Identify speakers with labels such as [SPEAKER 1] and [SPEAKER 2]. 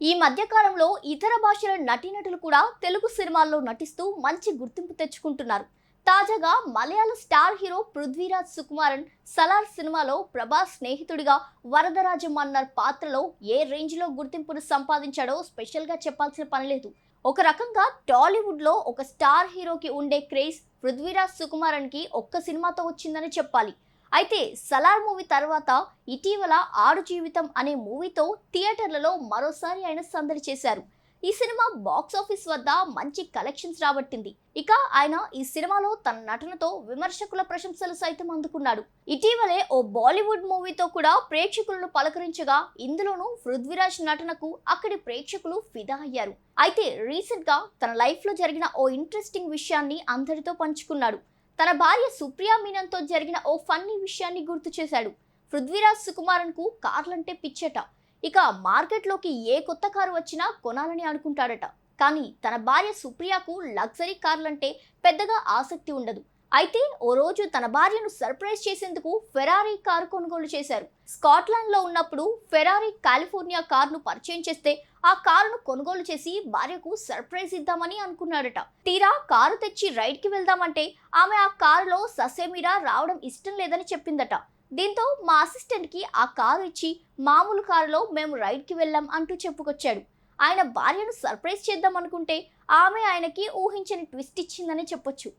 [SPEAKER 1] ఈ మధ్యకాలంలో ఇతర భాషల నటీనటులు కూడా తెలుగు సినిమాల్లో నటిస్తూ మంచి గుర్తింపు తెచ్చుకుంటున్నారు. తాజాగా మలయాళ స్టార్ హీరో పృథ్వీరాజ్ సుకుమారన్ సలార్ సినిమాలో ప్రభాస్ స్నేహితుడిగా వరదరాజం మన్నర్ పాత్రలో ఏ రేంజ్లో గుర్తింపును సంపాదించాడో స్పెషల్గా చెప్పాల్సిన పని లేదు. ఒక రకంగా టాలీవుడ్లో ఒక స్టార్ హీరోకి ఉండే క్రేజ్ పృథ్వీరాజ్ సుకుమారన్కి ఒక్క సినిమాతో వచ్చిందని చెప్పాలి. అయితే సలార్ మూవీ తర్వాత ఇటీవల ఆడు జీవితం అనే మూవీతో థియేటర్లలో మరోసారి ఆయన సందడి చేశారు. ఈ సినిమా బాక్స్ ఆఫీస్ వద్ద మంచి కలెక్షన్స్ రాబట్టింది. ఇక ఆయన ఈ సినిమాలో తన నటనతో విమర్శకుల ప్రశంసలు సైతం అందుకున్నాడు. ఇటీవలే ఓ బాలీవుడ్ మూవీతో కూడా ప్రేక్షకులను పలకరించగా ఇందులోనూ పృథ్వీరాజ్ నటనకు అక్కడి ప్రేక్షకులు ఫిదా అయ్యారు. అయితే రీసెంట్గా తన లైఫ్లో జరిగిన ఓ ఇంట్రెస్టింగ్ విషయాన్ని అందరితో పంచుకున్నాడు. తన భార్య సుప్రియా మీనన్తో జరిగిన ఓ ఫన్నీ విషయాన్ని గుర్తు చేశాడు. పృథ్వీరాజ్ సుకుమారన్కు కార్లంటే పిచ్చట. ఇక మార్కెట్లోకి ఏ కొత్త కారు వచ్చినా కొనాలని అనుకుంటాడట. కానీ తన భార్య సుప్రియాకు లగ్జరీ కార్లంటే పెద్దగా ఆసక్తి ఉండదు. అయితే ఓ రోజు తన భార్యను సర్ప్రైజ్ చేసేందుకు ఫెరారీ కారు కొనుగోలు చేశారు. స్కాట్లాండ్లో ఉన్నప్పుడు ఫెరారీ కాలిఫోర్నియా కారును పరిచయం చేస్తే ఆ కారును కొనుగోలు చేసి భార్యకు సర్ప్రైజ్ ఇద్దామని అనుకున్నాడట. తీరా కారు తెచ్చి రైడ్కి వెళ్దామంటే ఆమె ఆ కారులో ససేమిరా రావడం ఇష్టం లేదని చెప్పిందట. దీంతో మా అసిస్టెంట్కి ఆ కారు ఇచ్చి మామూలు కారులో మేము రైడ్కి వెళ్ళాం అంటూ చెప్పుకొచ్చాడు. ఆయన భార్యను సర్ప్రైజ్ చేద్దాం అనుకుంటే ఆమె ఆయనకి ఊహించని ట్విస్ట్ ఇచ్చిందని చెప్పొచ్చు.